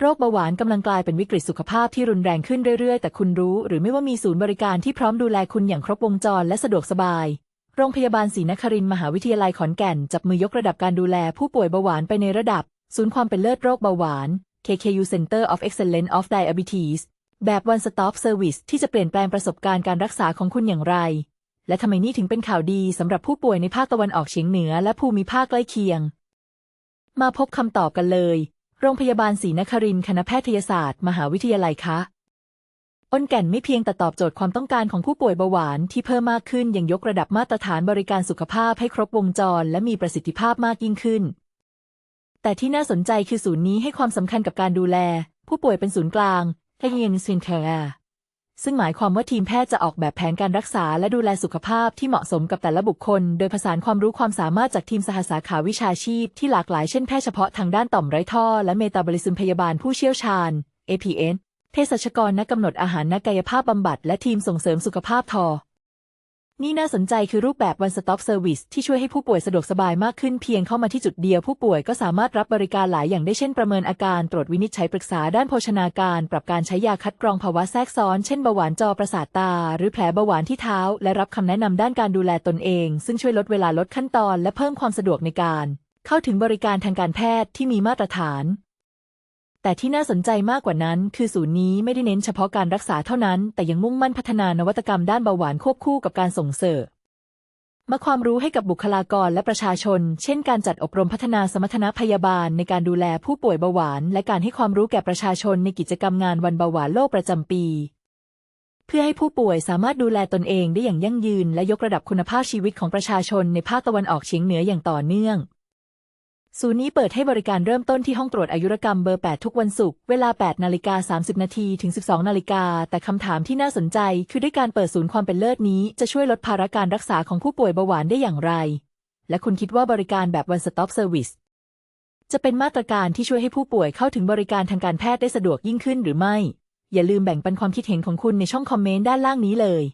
โรคเบาหวานกำลังกลายเป็นวิกฤตสุขภาพที่รุนแรงขึ้นเรื่อยๆ แต่คุณรู้ หรือไม่ว่ามีศูนย์บริการที่พร้อมดูแลคุณอย่างครบวงจรและสะดวกสบาย โรงพยาบาลศรีนครินทร์มหาวิทยาลัยขอนแก่น จับมือยกระดับการดูแลผู้ป่วยเบาหวานไปในระดับ ศูนย์ความเป็นเลิศโรคเบาหวาน KKU Center of Excellence of Diabetes แบบ One Stop Service ที่จะเปลี่ยนแปลงประสบการณ์การรักษาของคุณอย่างไร และทำไมนี่ถึงเป็นข่าวดีสำหรับผู้ป่วยในภาคตะวันออกเฉียงเหนือ และภูมิภาคใกล้เคียง มาพบคำตอบกันเลย โรงพยาบาลศรีนครินทร์คณะแพทยศาสตร์ มหาวิทยาลัยคะอ้นแก่นไม่เพียงแต่ตอบโจทย์ความต้องการของผู้ป่วยเบาหวานที่เพิ่มมากขึ้นยังยกระดับมาตรฐานบริการสุขภาพให้ครบวงจร และมีประสิทธิภาพมากยิ่งขึ้น แต่ที่น่าสนใจคือศูนย์นี้ให้ความสำคัญกับการดูแล ผู้ป่วยเป็นศูนย์กลางแค่เงินซินเคร์ ซึ่งหมายความว่าทีมแพทย์จะออกแบบแผนการรักษาและดูแลสุขภาพที่เหมาะสมกับแต่ละบุคคล โดยผสานความรู้ความสามารถจากทีมสหสาขาวิชาชีพที่หลากหลายเช่นแพทย์เฉพาะทางด้านต่อมไร้ท่อ และเมตาบอลิซึมพยาบาลผู้เชี่ยวชาญ APN เภสัชกรนักกำหนดอาหารนักกายภาพบำบัดและทีมส่งเสริมสุขภาพทอ นี่น่าสนใจคือรูปแบบ One Stop Service ที่ช่วยให้ผู้ป่วยสะดวกสบายมากขึ้นเพียงเข้ามาที่จุดเดียว ผู้ป่วยก็สามารถรับบริการหลายอย่างได้เช่น ประเมินอาการตรวจวินิจฉัยปรึกษาด้านโภชนาการ ปรับการใช้ยาคัดกรองภาวะแทรกซ้อน เช่นเบาหวานจอประสาทตา หรือแผลเบาหวานที่เท้า และรับคำแนะนำด้านการดูแลตนเอง ซึ่งช่วยลดเวลาลดขั้นตอน และเพิ่มความสะดวกในการ เข้าถึงบริการทางการแพทย์ที่มีมาตรฐาน แต่ที่น่าสนใจมากกว่านั้น คือศูนย์นี้ไม่ได้เน้นเฉพาะการรักษาเท่านั้น แต่ยังมุ่งมั่นพัฒนานวัตกรรมด้านเบาหวานควบคู่กับการส่งเสริมมาความรู้ให้กับบุคลากรและประชาชน เช่นการจัดอบรมพัฒนาสมรรถนะพยาบาลในการดูแลผู้ป่วยเบาหวาน และการให้ความรู้แก่ประชาชนในกิจกรรมงานวันเบาหวานโลกประจำปี เพื่อให้ผู้ป่วยสามารถดูแลตนเองได้อย่างยั่งยืน และยกระดับคุณภาพชีวิตของประชาชนในภาคตะวันออกเฉียงเหนืออย่างต่อเนื่อง ศูนย์นี้เปิดให้บริการเริ่มต้นที่ห้องตรวจอายุรกรรมเบอร์ 8 ทุกวันศุกร์เวลา 8 นาฬิกา 30 นาทีถึง 12 นาฬิกา แต่คำถามที่น่าสนใจ คือด้วยการเปิดศูนย์ความเป็นเลิศนี้ จะช่วยลดภาระการรักษาของผู้ป่วยเบาหวานได้อย่างไร และคุณคิดว่าบริการแบบ One Stop Service จะเป็นมาตรการที่ช่วยให้ผู้ป่วยเข้าถึงบริการทางการแพทย์ได้สะดวกยิ่งขึ้นหรือไม่ อย่าลืมแบ่งปันความคิดเห็นของคุณในช่องคอมเมนต์ด้านล่างนี้เลย